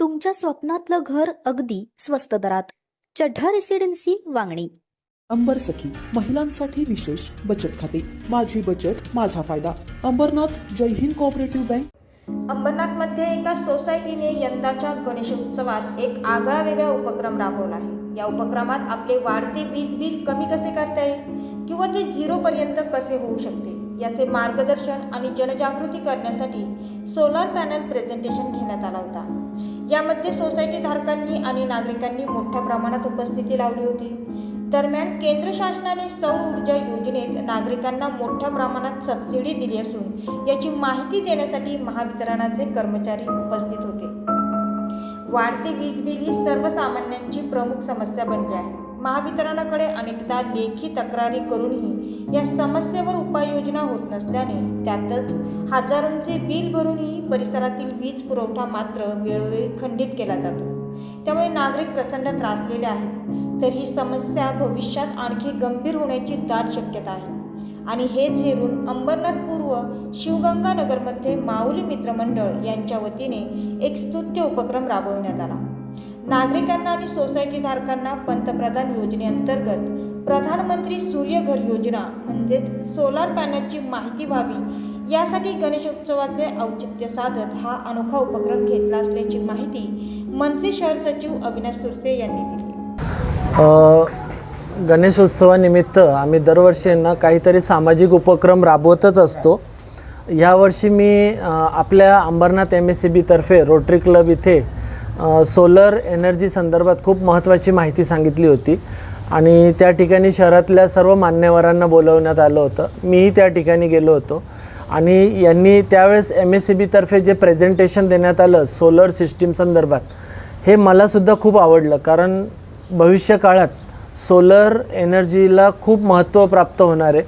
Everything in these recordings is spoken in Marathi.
तुमच्या स्वप्नातलं घर अगदी स्वस्त दरात. चढ्ढा रेसिडेन्सी वांगणी. अंबर सखी महिलांसाठी विशेष बचत खाते. माझी बचत माझा फायदा. अंबरनाथ जय हिंद कोऑपरेटिव्ह बँक अंबरनाथमध्ये एका सोसायटीने यंदाच्या गणेशोत्सवात एक आगळा वेगळा उपक्रम राबवला आहे. या उपक्रमात आपले वाढते वीज बिल कमी कसे करता येईल? किंवा ते झिरोपर्यंत कसे होऊ शकते? याचे मार्गदर्शन आणि जनजागृती करण्यासाठी सोलार पॅनल प्रेझेंटेशन घेण्यात आला होता. यामध्ये सोसायटी धारकांनी आणि नागरिकांनी मोठ्या प्रमाणात उपस्थिती लावली होती. दरम्यान केंद्र शासनाने सौर ऊर्जा योजनेत नागरिकांना मोठ्या प्रमाणात सबसिडी दिली असून याची माहिती देण्यासाठी महावितरणाचे कर्मचारी उपस्थित होते. वाढते वीज बिल ही सर्वसामान्यांची प्रमुख समस्या बनली आहे. महावितरणाकडे अनेकदा लेखी तक्रारी करूनही या समस्येवर उपाययोजना होत नसल्याने त्यातच हजारोंचे बिल भरूनही परिसरातील वीज पुरवठा मात्र वेळोवेळी खंडित केला जातो. त्यामुळे नागरिक प्रचंड त्रासलेले आहेत. तर ही समस्या भविष्यात आणखी गंभीर होण्याची दाट शक्यता आहे. आणि हेच हेरून अंबरनाथ पूर्व शिवगंगानगरमध्ये माऊली मित्रमंडळ यांच्या वतीने एक स्तुत्य उपक्रम राबवण्यात आला. नागरिकांना आणि सोसायटी धारकांना पंतप्रधान योजनेअंतर्गत प्रधानमंत्री सूर्यघर योजना म्हणजेच सोलार पॅनलची माहिती व्हावी यासाठी गणेशोत्सवाचे औचित्य साधत हा अनोखा उपक्रम घेतला असल्याची माहिती मनसे शहर सचिव अविनाश सुरसे यांनी दिली. गणेशोत्सवानिमित्त आम्ही दरवर्षी ना काहीतरी सामाजिक उपक्रम राबवतच असतो. ह्यावर्षी मी आपल्या अंबरनाथ एम एस सी बीतर्फे रोटरी क्लब इथे सोलर एनर्जी संदर्भात खूप महत्त्वाची माहिती सांगितली होती. आणि त्या ठिकाणी शहरातल्या सर्व मान्यवरांना बोलवण्यात आलं होतं. मीही त्या ठिकाणी गेलो होतो. आणि यांनी त्यावेळेस एम एस सी बीतर्फे जे प्रेझेंटेशन देण्यात आलं सोलर सिस्टीम संदर्भात हे मलासुद्धा खूप आवडलं. कारण भविष्य काळात सोलर एनर्जीला खूप महत्त्व प्राप्त होणार आहे.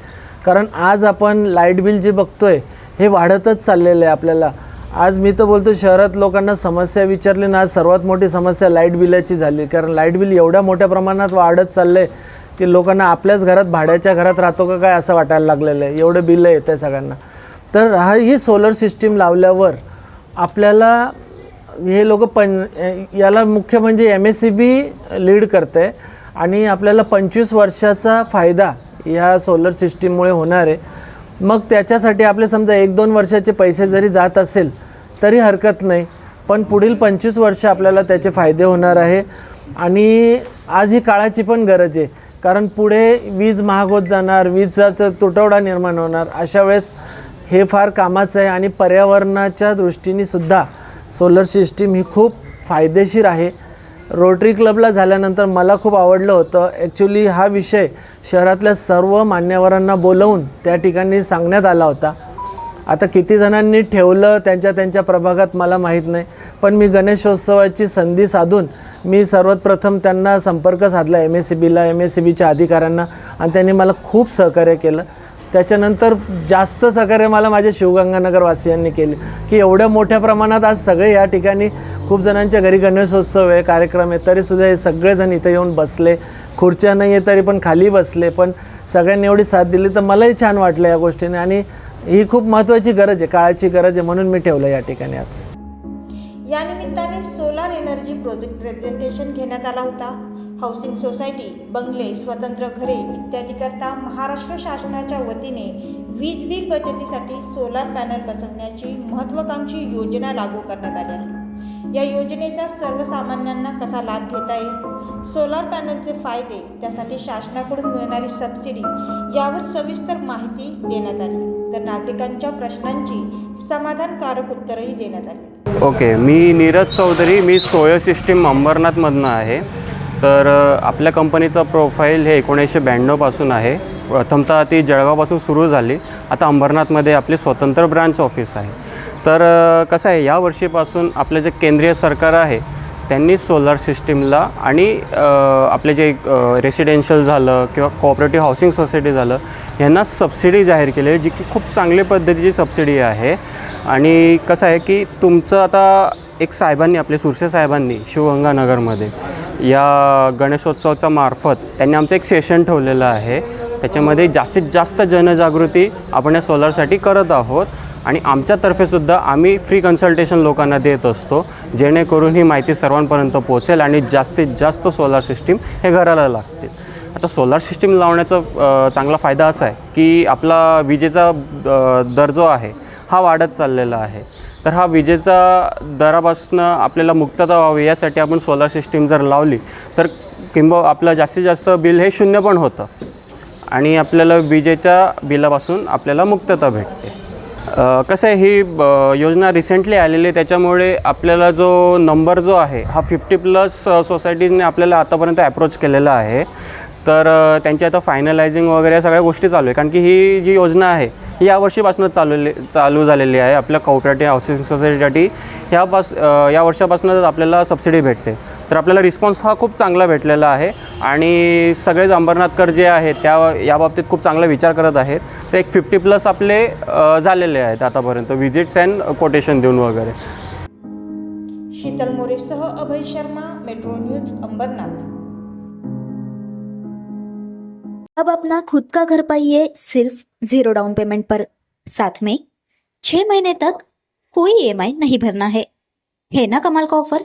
कारण आज आपण लाइट बिल जे बघतोय हे वाढतच चाललेलं आहे आपल्याला. आज मी तर बोलतो शहरात लोकांना समस्या विचारली ना आज सर्वात मोठी समस्या लाइट बिलाची झाली. कारण लाइट बिल एवढ्या मोठ्या प्रमाणात वाढत चाललं आहे की लोकांना आपल्याच घरात भाड्याच्या घरात राहतो का काय असं वाटायला लागलेलं आहे. एवढं बिलं येतं आहे सगळ्यांना. तर हा ही सोलर सिस्टीम लावल्यावर आपल्याला हे लोक पण याला मुख्य म्हणजे M S C B lead करते आणि आपल्याला पंचवीस वर्षाचा फायदा ह्या सोलर सिस्टीममुळे होणार आहे. मग त्याच्यासाठी आपले समजा एक दोन वर्षाचे पैसे जरी जात असेल तरी हरकत नाही. पण पुढील पंचवीस वर्ष आपल्याला त्याचे फायदे होणार आहे. आणि आज ही काळाची पण गरज आहे. कारण पुढे वीज महाग होत जाणार वीजाचा तुटवडा निर्माण होणार अशा वेळेस हे फार कामाचं आहे. आणि पर्यावरणाच्या दृष्टीने सुद्धा सोलर सिस्टीम ही खूप फायदेशीर आहे. रोटरी क्लबला झाल्यानंतर मला खूप आवडलं होतं. ॲक्च्युली हा विषय शहरातल्या सर्व मान्यवरांना बोलवून त्या ठिकाणी सांगण्यात आला होता. आता किती जणांनी ठेवलं त्यांच्या त्यांच्या प्रभागात मला माहीत नाही. पण मी गणेशोत्सवाची संधी साधून मी सर्वात प्रथम त्यांना संपर्क साधला एम एस सी बीला एम एस सी बीच्या अधिकाऱ्यांना आणि त्यांनी मला खूप सहकार्य केलं. त्याच्यानंतर जास्त सहकार्य मला माझ्या शिवगंगानगरवासियांनी केले की एवढ्या मोठ्या प्रमाणात आज सगळे या ठिकाणी खूप जणांच्या घरी गणेशोत्सव आहे कार्यक्रम आहे. तरीसुद्धा हे सगळेजण इथं येऊन बसले. खुर्च्या नाही आहे तरी पण खाली बसले. पण सगळ्यांनी एवढी साथ दिली तर मलाही छान वाटलं या गोष्टीने. आणि ही खूप महत्त्वाची गरज आहे काळाची गरज आहे म्हणून मी ठेवलं या ठिकाणी आज. या निमित्ताने सोलार एनर्जी प्रोजेक्ट प्रेझेंटेशन घेण्यात आला होता. हाऊसिंग सोसायटी बंगले स्वतंत्र घरे इत्यादीकरता महाराष्ट्र शासनाच्या वतीने वीज बिल बचतीसाठी सोलार पॅनल बसवण्याची महत्त्वाकांक्षी योजना लागू करण्यात आली आहे. या योजनेचा सर्वसामान्यांना कसा लाभ घेता येईल? सोलार पॅनलचे फायदे त्यासाठी शासनाकडून मिळणारी सबसिडी यावर सविस्तर माहिती देण्यात आली. तर नागरिकांच्या प्रश्नांची समाधानकारक उत्तरही देण्यात आली. ओके मी नीरज चौधरी मी सोय सिस्टीम अंबरनाथमधनं आहे. तर आपल्या कंपनीचं प्रोफाईल हे एकोणीसशे ब्याण्णवपासून आहे. प्रथमतः ती जळगावपासून सुरू झाली. आता अंबरनाथमध्ये आपली स्वतंत्र ब्रांच ऑफिस आहे. तर कसं आहे या वर्षीपासून आपलं जे केंद्रीय सरकार आहे त्यांनी सोलार सिस्टीमला आणि आपले जे रेसिडेन्शियल झालं किंवा कोऑपरेटिव्ह हाऊसिंग सोसायटी झालं यांना सबसिडी जाहीर केली आहे जी की खूप चांगल्या पद्धतीची सबसिडी आहे. आणि कसं आहे की तुमचं आता एक साहेबांनी आपले सुरसे साहेबांनी शिवगंगानगरमध्ये या गणेशोत्सवाच्या मार्फत त्यांनी आमचं एक सेशन ठेवलेलं आहे. त्याच्यामध्ये जास्तीत जास्त जनजागृती आपण या सोलरसाठी करत आहोत. आणि आमच्यातर्फेसुद्धा आम्ही फ्री कन्सल्टेशन लोकांना देत असतो जेणेकरून ही माहिती सर्वांपर्यंत पोहोचेल आणि जास्तीत जास्त सोलार सिस्टीम हे घराला लागतील. आता सोलार सिस्टीम लावण्याचा चांगला फायदा असा आहे की आपला विजेचा दर जो आहे हा वाढत चाललेला आहे. तर हा विजेचा दरापासून आपल्याला मुक्तता व्हावी यासाठी आपण सोलार सिस्टीम जर लावली तर किंवा आपलं जास्तीत जास्त बिल हे शून्य पण होतं आणि आपल्याला विजेच्या बिलापासून आपल्याला मुक्तता भेटते. कसं आहे ही ब- योजना रिसेंटली आलेली आहे. त्याच्यामुळे आपल्याला जो नंबर जो आहे हा फिफ्टी प्लस सोसायटीजने आपल्याला आतापर्यंत अप्रोच केलेला आहे. तर त्यांची आता फायनलायझिंग वगैरे या सगळ्या गोष्टी चालू आहे. कारण की ही जी योजना आहे ही यावर्षीपासून चालू चालू झालेली आहे. आपल्या कॉपरेटिव्ह हाऊसिंग सोसायटीसाठी ह्यापास या वर्षापासूनच आपल्याला सबसिडी भेटते. तर आपल्याला रिस्पॉन्स हा खूप चांगला भेटलेला आहे. आणि सगळेच अंबरनाथकर जे आहेत त्या याबाबतीत खूप चांगला विचार करत आहेत. ते एक फिफ्टी प्लस आपले झालेले आहेत आतापर्यंत. विजिट्स अँड कोटेशन देऊन वगैरे. शीतल मोरेसह अभय शर्मा मेट्रो न्यूज अंबरनाथ. अब अपना खुद का घर पाइए सिर्फ जीरो डाउन पेमेंट पर। साथ में छह महीने तक कोई ईएमआई नहीं भरना है। है ना कमाल का ऑफर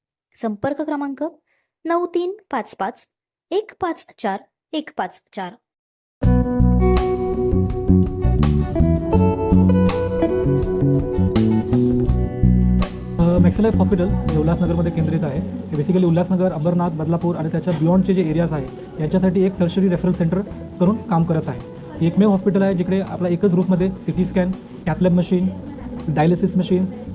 संपर्क क्रमांक नऊ तीन पाच पाच एक पाच चार एक पाच चार. मॅक्सिलाईफ हॉस्पिटल जे उल्हासनगरमध्ये केंद्रित आहे. हे बेसिकली उल्हासनगर अंबरनाथ बदलापूर आणि त्याच्या बियॉन्डचे जे एरियाज आहे यांच्यासाठी एक टर्शरी रेफरल सेंटर करून काम करत आहे. एकमेव हॉस्पिटल आहे जिकडे आपला एकच रूफमध्ये C T scan cath lab machine dialysis machine